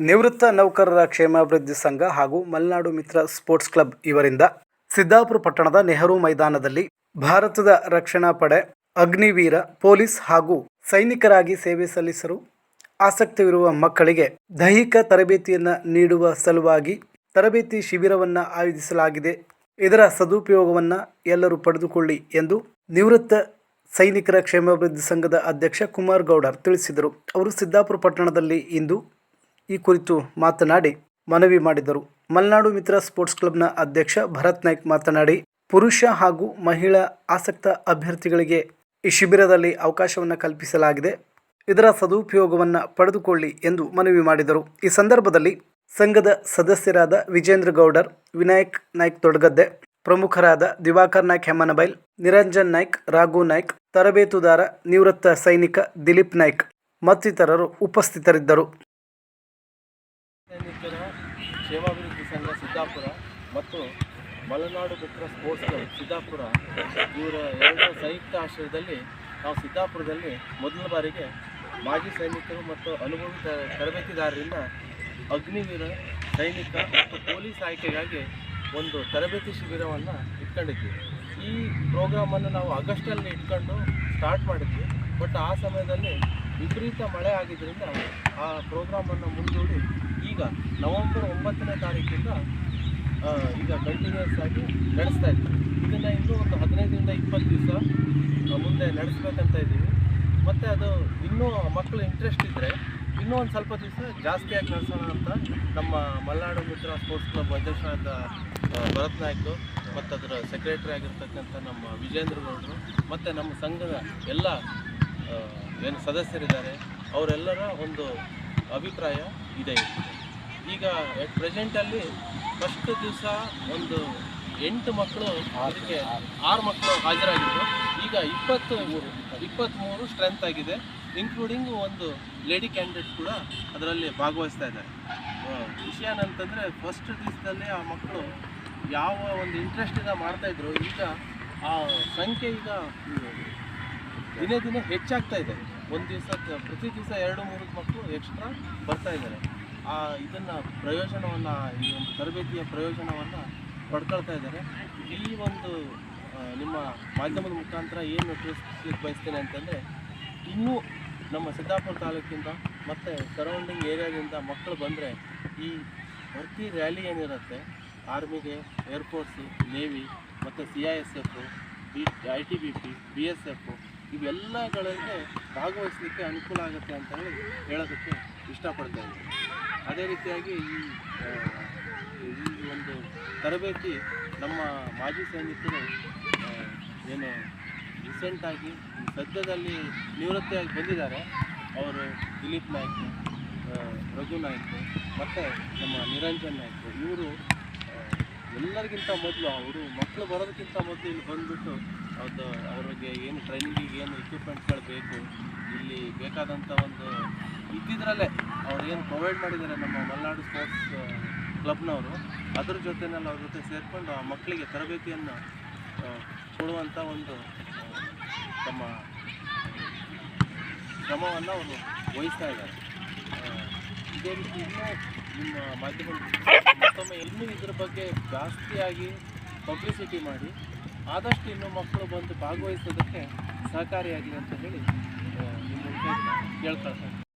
ನಿವೃತ್ತ ನೌಕರರ ಕ್ಷೇಮಾಭಿವೃದ್ಧಿ ಸಂಘ ಹಾಗೂ ಮಲೆನಾಡು ಮಿತ್ರ ಸ್ಪೋರ್ಟ್ಸ್ ಕ್ಲಬ್ ಇವರಿಂದ ಸಿದ್ದಾಪುರ ಪಟ್ಟಣದ ನೆಹರು ಮೈದಾನದಲ್ಲಿ ಭಾರತದ ರಕ್ಷಣಾ ಪಡೆ ಅಗ್ನಿವೀರ ಪೊಲೀಸ್ ಹಾಗೂ ಸೈನಿಕರಾಗಿ ಸೇವೆ ಸಲ್ಲಿಸಲು ಆಸಕ್ತಿವಿರುವ ಮಕ್ಕಳಿಗೆ ದೈಹಿಕ ತರಬೇತಿಯನ್ನು ನೀಡುವ ಸಲುವಾಗಿ ತರಬೇತಿ ಶಿಬಿರವನ್ನು ಆಯೋಜಿಸಲಾಗಿದೆ. ಇದರ ಸದುಪಯೋಗವನ್ನು ಎಲ್ಲರೂ ಪಡೆದುಕೊಳ್ಳಿ ಎಂದು ನಿವೃತ್ತ ಸೈನಿಕರ ಕ್ಷೇಮಾಭಿವೃದ್ಧಿ ಸಂಘದ ಅಧ್ಯಕ್ಷ ಕುಮಾರ್ ಗೌಡರ್ ತಿಳಿಸಿದರು. ಅವರು ಸಿದ್ದಾಪುರ ಪಟ್ಟಣದಲ್ಲಿ ಇಂದು ಈ ಕುರಿತು ಮಾತನಾಡಿ ಮನವಿ ಮಾಡಿದರು. ಮಲೆನಾಡು ಮಿತ್ರ ಸ್ಪೋರ್ಟ್ಸ್ ಕ್ಲಬ್ನ ಅಧ್ಯಕ್ಷ ಭರತ್ ನಾಯ್ಕ್ ಮಾತನಾಡಿ, ಪುರುಷ ಹಾಗೂ ಮಹಿಳಾ ಆಸಕ್ತ ಅಭ್ಯರ್ಥಿಗಳಿಗೆ ಈ ಶಿಬಿರದಲ್ಲಿ ಅವಕಾಶವನ್ನು ಕಲ್ಪಿಸಲಾಗಿದೆ. ಇದರ ಸದುಪಯೋಗವನ್ನು ಪಡೆದುಕೊಳ್ಳಿ ಎಂದು ಮನವಿ ಮಾಡಿದರು. ಈ ಸಂದರ್ಭದಲ್ಲಿ ಸಂಘದ ಸದಸ್ಯರಾದ ವಿಜೇಂದ್ರ ಗೌಡರ್, ವಿನಾಯಕ್ ನಾಯ್ಕ್ ತೊಡಗದ್ದೆ, ಪ್ರಮುಖರಾದ ದಿವಾಕರ್ ನಾಯ್ಕ್ ಹೆಮ್ಮನಬೈಲ್ ನಿರಂಜನ್ ನಾಯ್ಕ್, ರಾಘು ನಾಯ್ಕ್, ತರಬೇತುದಾರ ನಿವೃತ್ತ ಸೈನಿಕ ದಿಲೀಪ್ ನಾಯ್ಕ್ ಮತ್ತಿತರರು ಉಪಸ್ಥಿತರಿದ್ದರು ಸೈನಿಕರ ಕ್ಷೇಮಾಭಿವೃದ್ಧಿ ಸಂಘ ಸಿದ್ದಾಪುರ ಮತ್ತು ಮಲೆನಾಡು ಬಿಟ್ಟರೆ ಸ್ಪೋರ್ಟ್ಸ್ ಕ್ಲಬ್ ಸಿದ್ದಾಪುರ, ಇವರ ಎರಡು ಸಂಯುಕ್ತ ಆಶ್ರಯದಲ್ಲಿ ನಾವು ಸಿದ್ದಾಪುರದಲ್ಲಿ ಮೊದಲ ಬಾರಿಗೆ ಮಾಜಿ ಸೈನಿಕರು ಮತ್ತು ಅನುಭವಿ ತರಬೇತಿದಾರರಿಂದ ಅಗ್ನಿವೀರ ಸೈನಿಕ ಮತ್ತು ಪೊಲೀಸ್ ಆಯ್ಕೆಗಾಗಿ ಒಂದು ತರಬೇತಿ ಶಿಬಿರವನ್ನು ಇಟ್ಕೊಂಡಿದ್ವಿ. ಈ ಪ್ರೋಗ್ರಾಮನ್ನು ನಾವು ಆಗಸ್ಟಲ್ಲಿ ಇಟ್ಕೊಂಡು ಸ್ಟಾರ್ಟ್ ಮಾಡಿದ್ವಿ. ಬಟ್ ಆ ಸಮಯದಲ್ಲಿ ವಿಪರೀತ ಮಳೆ ಆಗಿದ್ದರಿಂದ ಆ ಪ್ರೋಗ್ರಾಮನ್ನು ಮುಂದೂಡಿ ಈಗ ನವಂಬರ್ ಒಂಬತ್ತನೇ ತಾರೀಕಿಂದ ಈಗ ಕಂಟಿನ್ಯೂಸ್ ಆಗಿ ನಡೆಸ್ತಾ ಇದ್ದೀವಿ ಇದನ್ನು ಇನ್ನೂ ಒಂದು ಹದಿನೈದರಿಂದ ಇಪ್ಪತ್ತು ದಿವಸ ಮುಂದೆ ನಡೆಸ್ಬೇಕಂತ ಇದ್ದೀವಿ. ಮತ್ತು ಅದು ಇನ್ನೂ ಮಕ್ಕಳು ಇಂಟ್ರೆಸ್ಟ್ ಇದ್ದರೆ ಇನ್ನೂ ಒಂದು ಸ್ವಲ್ಪ ದಿವಸ ಜಾಸ್ತಿಯಾಗಿ ನಡೆಸೋಣ ಅಂತ ನಮ್ಮ ಮಲೆನಾಡು ಮಿತ್ರ ಸ್ಪೋರ್ಟ್ಸ್ ಕ್ಲಬ್ ಅಧ್ಯಕ್ಷರಾದ ಭರತ್ ನಾಯ್ಕು ಮತ್ತು ಅದರ ಸೆಕ್ರೆಟರಿ ಆಗಿರ್ತಕ್ಕಂಥ ನಮ್ಮ ವಿಜೇಂದ್ರ ಗೌಡರು ಮತ್ತು ನಮ್ಮ ಸಂಘದ ಎಲ್ಲ ಏನು ಸದಸ್ಯರಿದ್ದಾರೆ, ಅವರೆಲ್ಲರ ಒಂದು ಅಭಿಪ್ರಾಯ ಇದೆ. ಈಗ ಎಟ್ ಪ್ರೆಸೆಂಟಲ್ಲಿ ಫಸ್ಟ್ ದಿವಸ ಒಂದು ಎಂಟು ಮಕ್ಕಳು ಅದಕ್ಕೆ ಆರು ಮಕ್ಕಳು ಹಾಜರಾಗಿದ್ದರು ಈಗ ಇಪ್ಪತ್ತು ಇಪ್ಪತ್ತ್ಮೂರು ಸ್ಟ್ರೆಂತ್ ಆಗಿದೆ. ಇನ್ಕ್ಲೂಡಿಂಗ್ ಒಂದು ಲೇಡಿ ಕ್ಯಾಂಡಿಡೇಟ್ ಕೂಡ ಅದರಲ್ಲಿ ಭಾಗವಹಿಸ್ತಾ ಇದ್ದಾರೆ. ವಿಷಯ ಏನಂತಂದರೆ ಫಸ್ಟ್ ದಿವಸದಲ್ಲಿ ಆ ಮಕ್ಕಳು ಯಾವ ಒಂದು ಇಂಟ್ರೆಸ್ಟಿಂದ ಮಾಡ್ತಾಯಿದ್ರು ಈಗ ಆ ಸಂಖ್ಯೆ ಈಗ ದಿನೇ ದಿನೇ ಹೆಚ್ಚಾಗ್ತಾ ಇದೆ. ಒಂದು ದಿವಸ ಪ್ರತಿ ದಿವಸ ಎರಡು, ಮೂರು ಮಕ್ಕಳು ಎಕ್ಸ್ಟ್ರಾ ಬರ್ತಾ ಇದ್ದಾರೆ. ಆ, ಇದನ್ನು ಪ್ರಯೋಜನವನ್ನು, ಈ ಒಂದು ತರಬೇತಿಯ ಪ್ರಯೋಜನವನ್ನು ಪಡ್ಕೊಳ್ತಾ ಇದ್ದಾರೆ. ಈ ಒಂದು ನಿಮ್ಮ ಮಾಧ್ಯಮದ ಮುಖಾಂತರ ಏನು ತಿಳಿಸ್ಲಿಕ್ಕೆ ಬಯಸ್ತೇನೆ ಅಂತಂದರೆ, ಇನ್ನೂ ನಮ್ಮ ಸಿದ್ದಾಪುರ ತಾಲೂಕಿಂದ ಮತ್ತು ಸರೌಂಡಿಂಗ್ ಏರಿಯಾದಿಂದ ಮಕ್ಕಳು ಬಂದರೆ, ಈ ಭರ್ತಿ ರ್ಯಾಲಿ ಏನಿರುತ್ತೆ, ಆರ್ಮಿಗೆ ಏರ್ಫೋರ್ಸ್ ನೇವಿ ಮತ್ತು C I S F B I T B P B S F ಇವೆಲ್ಲಗಳಿಗೆ ಭಾಗವಹಿಸಲಿಕ್ಕೆ ಅನುಕೂಲ ಆಗುತ್ತೆ ಅಂತ ಹೇಳಿ ಹೇಳೋದಕ್ಕೆ ಇಷ್ಟಪಡ್ತಾ ಇದ್ದೀನಿ. ಅದೇ ರೀತಿಯಾಗಿ ಈ ಒಂದು ತರಬೇತಿ ನಮ್ಮ ಮಾಜಿ ಸೈನಿಕರು ಏನು ರೀಸೆಂಟಾಗಿ ಸದ್ಯದಲ್ಲಿ ನಿವೃತ್ತಿಯಾಗಿ ಬಂದಿದ್ದಾರೆ. ಅವರು ದಿಲೀಪ್ ನಾಯ್ಕ್ ರಘು ನಾಯ್ಕ್ ಮತ್ತು ನಮ್ಮ ನಿರಂಜನ್ ನಾಯ್ಕ್ ಇವರು ಎಲ್ಲರಿಗಿಂತ ಮೊದಲು, ಅವರು ಮಕ್ಕಳು ಬರೋದಕ್ಕಿಂತ ಮೊದಲು ಇಲ್ಲಿ ಬಂದುಬಿಟ್ಟು ಅದು ಅವ್ರಿಗೆ ಏನು ಟ್ರೈನಿಂಗಿಗೆ ಏನು ಇಕ್ವಿಪ್ಮೆಂಟ್ಸ್ಗಳು ಬೇಕು, ಇಲ್ಲಿ ಬೇಕಾದಂಥ ಒಂದು ಇದ್ದಿದ್ರಲ್ಲೇ ಅವ್ರು ಏನು ಪ್ರೊವೈಡ್ ಮಾಡಿದ್ದಾರೆ ನಮ್ಮ ಮಲೆನಾಡು ಸ್ಪೋರ್ಟ್ಸ್ ಕ್ಲಬ್ನವರು ಅದ್ರ ಜೊತೆನಲ್ಲಿ ಅವ್ರ ಜೊತೆ ಸೇರಿಕೊಂಡು ಆ ಮಕ್ಕಳಿಗೆ ತರಬೇತಿಯನ್ನು ಕೊಡುವಂಥ ಒಂದು ತಮ್ಮ, ಕ್ರಮವನ್ನು ಅವರು ವಹಿಸ್ತಾ ಇದ್ದಾರೆ. ಇದೇ ರೀತಿ ಇನ್ನೂ ನಿಮ್ಮ ಮಾಧ್ಯಮ ಮತ್ತೊಮ್ಮೆ ಇನ್ನೂ ಇದ್ರ ಬಗ್ಗೆ ಜಾಸ್ತಿಯಾಗಿ ಪಬ್ಲಿಸಿಟಿ ಮಾಡಿ, ಆದಷ್ಟು ಇನ್ನು ಮಕ್ಕಳು ಬಂದು ಭಾಗವಹಿಸೋದಕ್ಕೆ ಸಹಕಾರಿಯಾಗಲಿ ಅಂತ ಹೇಳಿ ನಿಮ್ಮ ಕೇಳ್ಕೊಳ್ತಾರೆ